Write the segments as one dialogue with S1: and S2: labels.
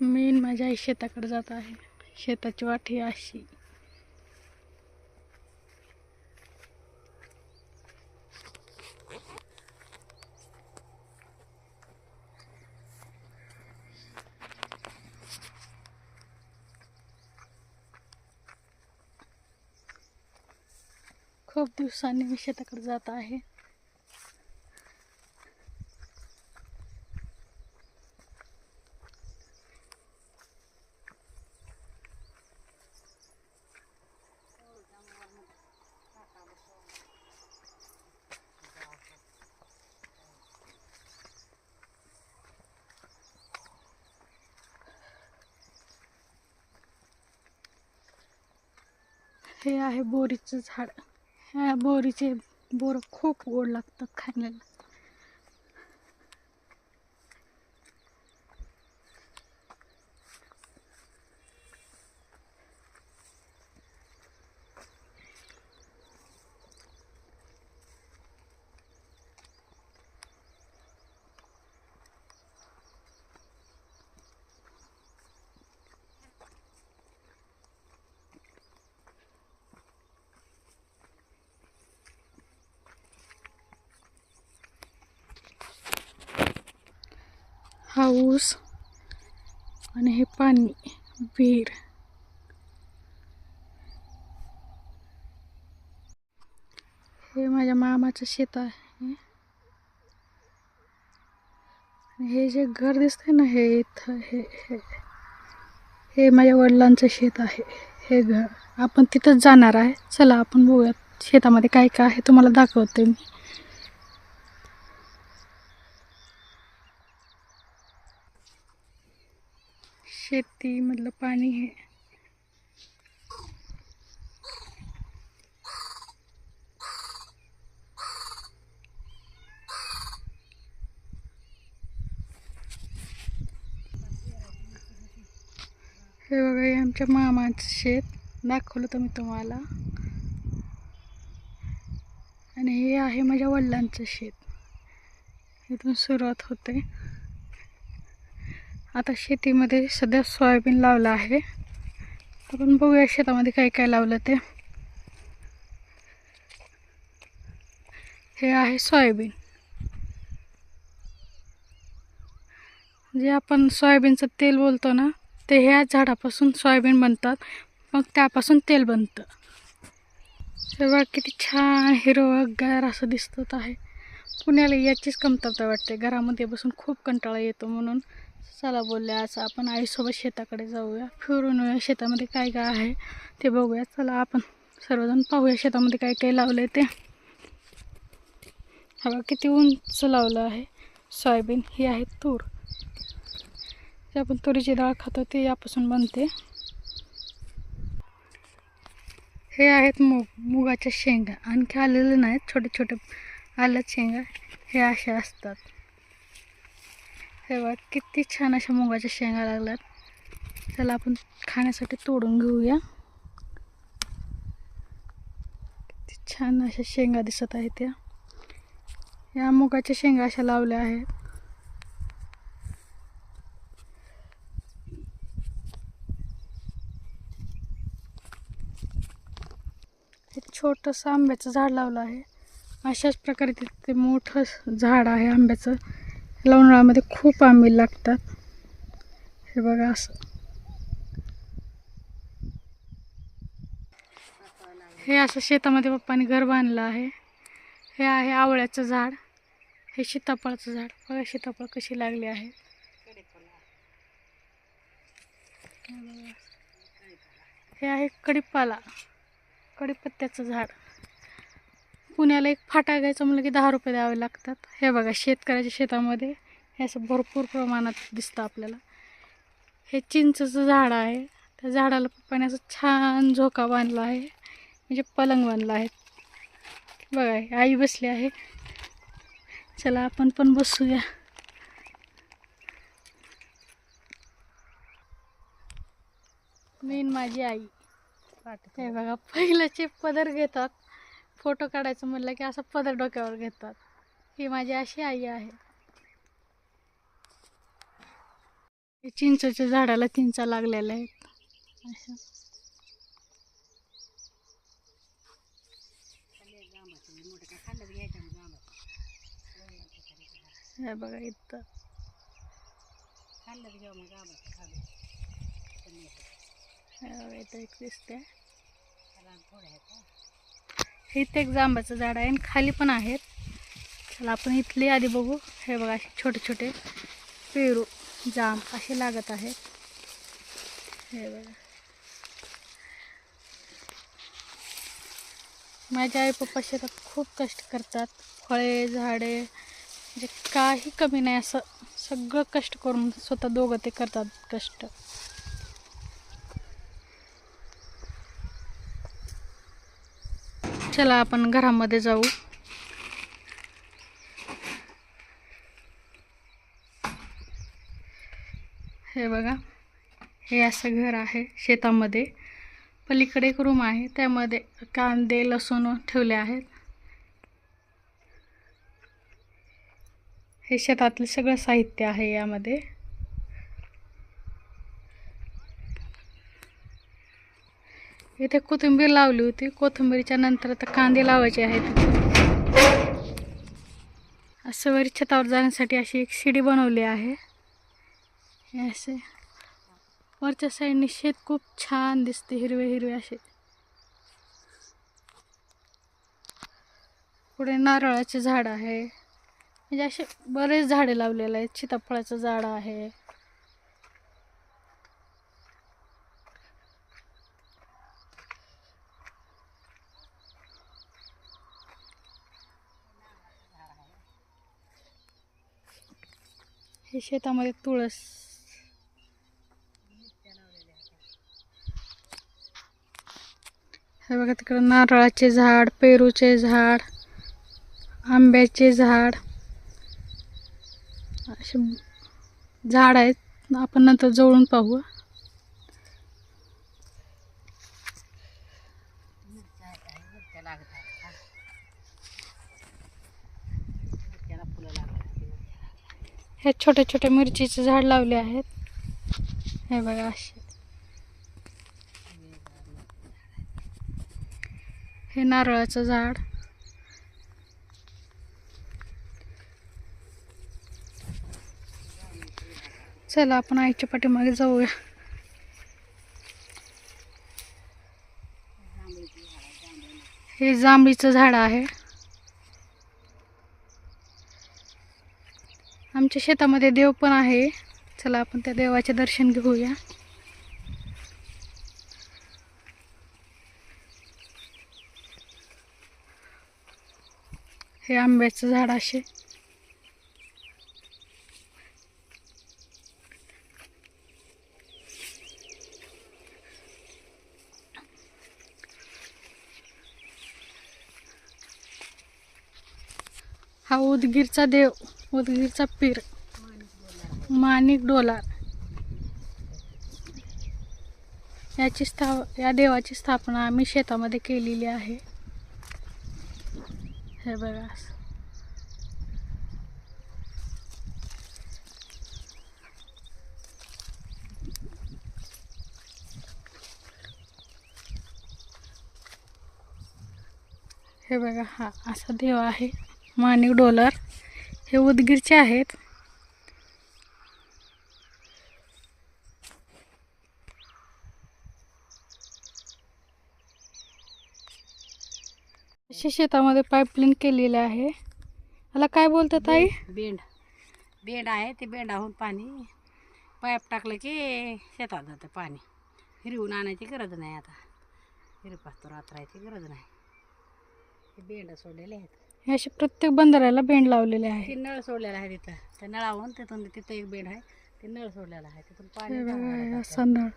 S1: मी माझ्या माझी आई शेताकडे जात आहे. शेताची वाट ही अशी. खूप दिवसांनी मी शेताकडे जात आहे. हे आहे बोरीचं झाड. ह्या बोरीचे बोर खूप गोड लागतात खाण्याला हा ऊस आणि हे पाणी विहीर हे माझ्या मामाचं शेत आहे. हे जे घर दिसतंय ना हे इथं हे हे. हे माझ्या वडिलांचं शेत आहे हे घर. आपण तिथंच जाणार आहे. चला आपण बघूयात शेतामध्ये काय काय आहे तुम्हाला दाखवते मी. शेतीमधलं पाणी हे. हे बघा हे आमच्या मामाचं शेत. दाखवलं तर मी तुम्हाला. आणि हे आहे माझ्या वडिलांचं शेत. इथून सुरुवात होते. आता शेतीमध्ये सध्या सोयाबीन लावलं आहे. आपण बघूया शेतामध्ये काय काय लावलं ते. हे आहे सोयाबीन. जे आपण सोयाबीनचं तेल बोलतो ना ते ह्या झाडापासून सोयाबीन बनतात. मग त्यापासून तेल बनतं. हे किती छान हिरवगार असं दिसत आहे. पुण्याला याचीच कमतरता वाटते. घरामध्ये बसून खूप कंटाळा येतो म्हणून. चला बोलले आज आपण आईसोबत शेताकडे जाऊया. फिरून येऊया शेतामध्ये काय काय आहे ते बघूया. चला आपण सर्वजण पाहूया शेतामध्ये काय काय लावलं ते. हवा किती उंच लावलं आहे. सोयाबीन ही आहे तूर. जे आपण तुरीची डाळ खातो ते यापासून बनते. हे आहेत मूग मुगाच्या शेंगा. आणखी आलेले नाहीत छोटे छोटे आल्यात शेंगा. हे असे असतात. हे बघ किती छान अशा मुगाच्या शेंगा लागल्यात. त्याला आपण खाण्यासाठी तोडून घेऊया. किती छान अशा शेंगा दिसत आहेत त्या. या मुगाच्या शेंगा अशा लावल्या आहेत. एक छोटंसं आंब्याचं झाड लावलं आहे. अशाच प्रकारे तिथे मोठं झाड आहे आंब्याचं. याला उन्हाळ्यामध्ये खूप आंबे लागतात. हे बघा असं. हे असं शेतामध्ये पप्पाने घर बांधलं आहे. हे आहे आवळ्याचं झाड. हे सीताफळाचं झाड. बघा सीताफळ कशी लागली आहे. हे आहे कडीपाला कडीपत्त्याचं झाड. पुण्याला एक फाटा घ्यायचं म्हणलं की दहा रुपये द्यावे लागतात. हे बघा शेतकऱ्याच्या शेतामध्ये हे असं भरपूर प्रमाणात दिसतं आपल्याला. हे चिंचचं झाड आहे. त्या झाडाला पप्पाने असं छान झोका बांधला आहे. म्हणजे पलंग बांधला आहे. बघा आई बसली आहे. चला आपण पण बसूया. मी आणि माझी आई. हे बघा पहिल्याचे पदर घेतात. फोटो काढायचं म्हणलं की असं पदर डोक्यावर घेतात. ही माझी अशी आई आहे. चिंचच्या चिंचेच्या झाडाला चिंचा लागलेल्या आहेत. अशा हे बघा इथं. हे बघा इथं एक दिसते इथे एक जांबाचं झाड आहे आणि खाली पण आहेत. चला आपण इथले आधी बघू. हे बघा असे छोटे छोटे पेरू जांब असे लागत आहेत. हे बघा. माझ्या आई पप्पा शेतात खूप कष्ट करतात. फळे झाडे म्हणजे काही कमी नाही असं सगळं कष्ट करून स्वतः दोघं ते करतात कष्ट. चला आपण घरामध्ये जाऊ. हे बघा हे असं घर आहे शेतामध्ये. पलीकडे एक रूम आहे त्यामध्ये कांदे लसूण ठेवले आहेत. हे शेतातले सगळं साहित्य आहे यामध्ये. इथे कोथिंबीर लावली होती. कोथिंबीरच्या नंतर आता कांदे लावायचे आहेत. असं वरी छतावर जाण्यासाठी अशी एक शिडी बनवली आहे. असे. वरच्या साईडने शेत खूप छान दिसते हिरवे हिरवे असे. पुढे नारळाचे झाड आहे. म्हणजे असे बरेच झाडे लावलेले आहेत. सीताफळाचं झाड आहे. हे शेतामध्ये तुळस. हे बघा तिकडं नारळाचे झाड पेरूचे झाड आंब्याचे झाड. असे झाड आहेत. आपण नंतर जवळून पाहू हे छोटे छोटे मिरचीचे झाड लावले आहेत. हे बघा असे. हे नारळाचं झाड. चला आपण आईच्या पाठीमागे जाऊया. हे जांभळीचं झाड आहे. आमच्या शेतामध्ये देव पण आहे. चला आपण त्या देवाचे दर्शन घेऊया. हे आंब्याचं झाड असे. हा उदगीरचा देव. उदगीरचा पीर. माणिक डोलार. याची स्थाप या देवाची स्थापना आम्ही शेतामध्ये केलेली आहे. हे बघा असं. हे बघा हा असा देव आहे. माणिक डोलर. हे उदगीरचे आहेत. अशी शेतामध्ये पाईपलाईन केलेली आहे. याला काय बोलतात आई
S2: बेंड. बेंड आहे ते बेंडाहून पाणी. पाईप टाकलं की शेतात जातं पाणी. हिरवून आणायची गरज नाही आता. हिरपास्तूर रात्रायची गरज नाही. ते बेंड सोडलेले आहेत.
S1: हे असे प्रत्येक बंधाऱ्याला बेंड लावलेले आहे.
S2: ते नळ सोडलेला आहे तिथं. त्या नळावून तिथून तिथं एक बेंड आहे. ते नळ सोडलेला आहे. तिथून पाणी
S1: बघा हे
S2: झाडाला
S1: असा नळ.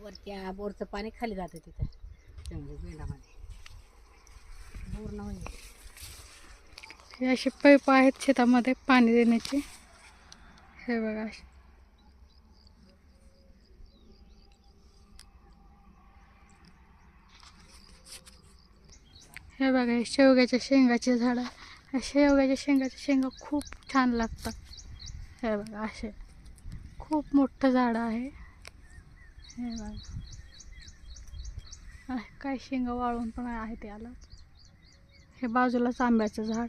S2: वरच्या बोरचं पाणी खाली जातं तिथं. बेंडामध्ये. बोर न
S1: हे असे पाईप आहेत शेतामध्ये पाणी देण्याचे. हे बघा असे. हे बघा हे शेवग्याच्या शेंगाचे झाड. शेवग्याच्या शेंगाच्या शेंगा खूप छान लागतात. हे बघा असे. खूप मोठं झाड आहे. हे बघा. काय शेंगा वाळून पण आहे त्याला हे बाजूलाच आंब्याचं झाड.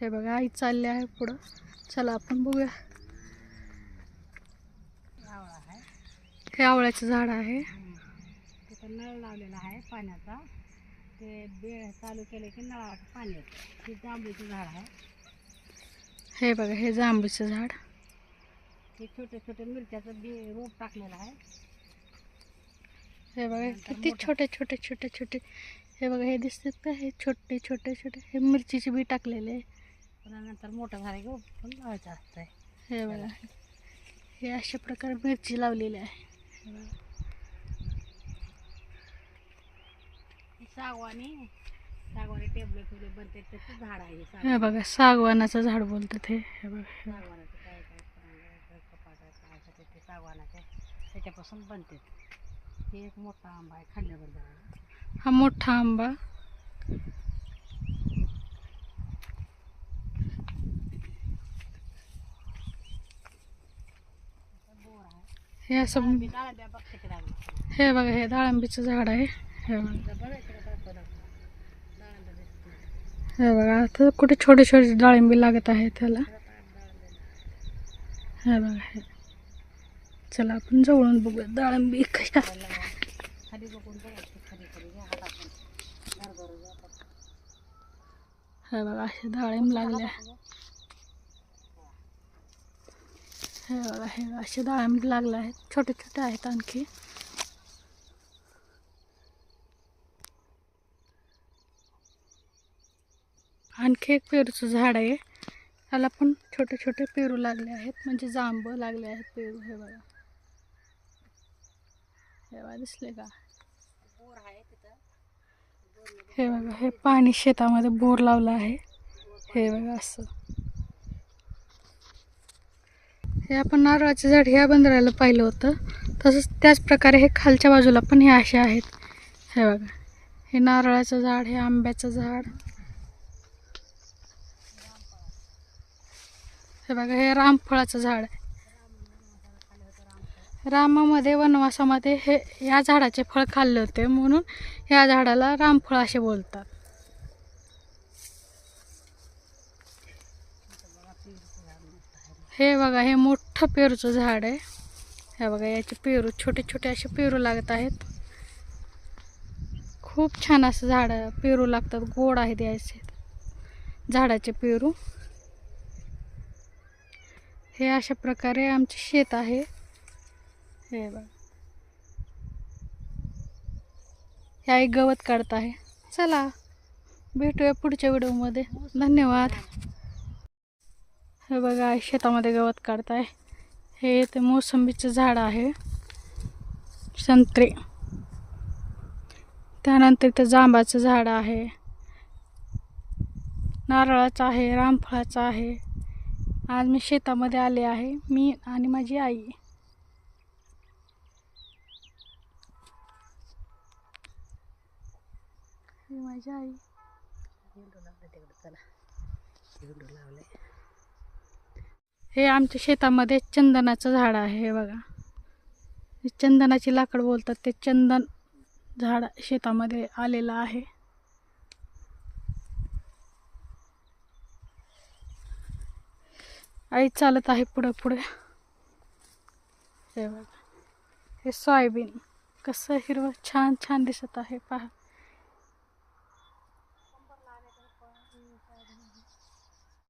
S1: हे बघा आई चालली आहे पुढं. चला आपण बघूया. हे आवळ्याचं झाड आहे.
S2: तिथं नळ लावलेला आहे पाण्याचा. ते बेळ चालू केले की नळाचं पाणी येतं. हे जांभळीचं झाड आहे.
S1: हे बघा हे जांभूचं झाड.
S2: हे छोटे छोटे मिरच्याचं बी रोप टाकलेलं आहे.
S1: हे बघा किती छोटे छोटे छोटे छोटे. हे बघा हे दिसतात का? हे छोटे छोटे छोटे. हे मिरचीचे बी टाकलेले
S2: नंतर मोठं झालं की पण लावायचं असतंय.
S1: हे बघा. हे अशा प्रकारे मिरची लावलेली आहे.
S2: सागवानी. सागवानी टेबल ठेवले बनते त्याचं झाड आहे हे
S1: हे. बघा सागवानाचं झाड बोलतात हे. हे बघा बघा.
S2: सागवानाचं काय काय करायचं, कपाट काय असं ते सागवानाचे. त्याच्यापासून बनते हे एक मोठा आंबा आहे खाल्ल्याबद्दल आहे
S1: हा मोठा आंबा.
S2: बोर आहे
S1: हे असं
S2: बघते की डाळिंब
S1: हे बघा हे डाळिंबीचं झाड आहे. हे बघा.
S2: का दाखव दाखव डाळिंब दिसते
S1: हे बघा आता कुठे छोटे छोटे डाळिंबी लागत आहे त्याला. हे बघा हे. चला आपण जवळून बघूया डाळिंबी कशा. हे बघा असे डाळिंब लागल्या. हे बघा हे असे डाळिंब लागले आहेत. छोटे छोटे आहेत आणखी. आणखी एक पेरूचं झाड आहे. त्याला पण छोटे छोटे पेरू लागले आहेत. म्हणजे जांब लागले आहेत पेरू हे बघा. हे बघा दिसले का? हे बघा हे पाणी शेतामध्ये बोर लावला आहे. हे बघा असं. हे आपण नारळाचं झाड ह्या बंदराला पाहिलं होतं. तसंच त्याच प्रकारे हे खालच्या बाजूला पण हे असे आहेत. हे बघा. हे नारळाचं झाड हे आंब्याचं झाड. हे बघा हे रामफळाचं झाड आहे. रामामध्ये वनवासामध्ये हे या झाडाचे फळ खाल्ले होते म्हणून या झाडाला रामफळ असे बोलतात. हे बघा हे मोठं पेरूचं झाड आहे. हे बघा याचे पेरू छोटे छोटे असे पेरू लागत आहेत. खूप छान असं झाड पेरू लागतात गोड आहेत याचे. झाडाचे पेरू. हे अशा प्रकारे आमचे शेत आहे. हे बघा. हे आई गवत काढत आहे. चला भेटूया पुढच्या व्हिडिओमध्ये. धन्यवाद. हे बघा आई शेतामध्ये गवत काढत आहे. हे ते मोसंबीचं झाड आहे. संत्रे. त्यानंतर इथं जांबाचं झाड आहे. नारळाचं आहे रामफळाचं आहे. आज मी शेतामध्ये आले आहे मी आणि माझी आई. माझी आई. हे आमच्या शेतामध्ये चंदनाचं झाड आहे हे बघा. हे चंदनाची लाकड बोलतात ते चंदन झाड शेतामध्ये आलेलं आहे. आई चालत आहे पुढं पुढे. हे बघा. हे सोयाबीन. कसं हिरवं छान छान दिसत आहे. पहा.